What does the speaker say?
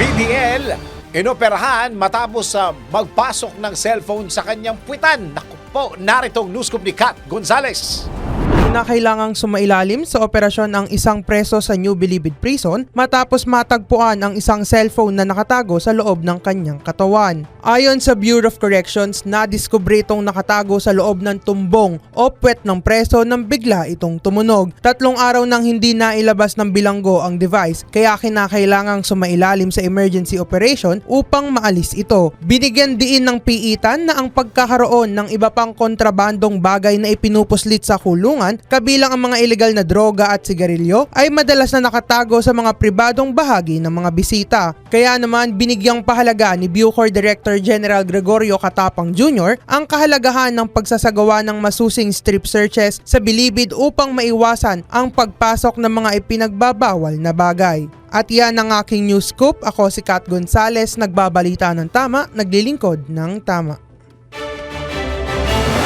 PDL, inoperahan matapos sa magpasok ng cellphone sa kanyang puwitan. Naku po, narito ang newscoop ni Kat Gonzales. Na kailangang sumailalim sa operasyon ang isang preso sa New Bilibid Prison matapos matagpuan ang isang cellphone na nakatago sa loob ng kanyang katawan. Ayon sa Bureau of Corrections, nadiskubre itong nakatago sa loob ng tumbong o puwet ng preso nang bigla itong tumunog. Tatlong araw nang hindi nailabas ng bilanggo ang device kaya kinakailangang sumailalim sa emergency operation upang maalis ito. Binigyan diin ng piitan na ang pagkakaroon ng iba pang kontrabandong bagay na ipinupuslit sa kulungan kabilang ang mga ilegal na droga at sigarilyo ay madalas na nakatago sa mga pribadong bahagi ng mga bisita. Kaya naman binigyang pahalaga ni Bucor Director General Gregorio Katapang Jr. ang kahalagahan ng pagsasagawa ng masusing strip searches sa bilibid upang maiwasan ang pagpasok ng mga ipinagbabawal na bagay. At yan ang aking news scoop. Ako si Kat Gonzales, nagbabalita ng tama, naglilingkod ng tama.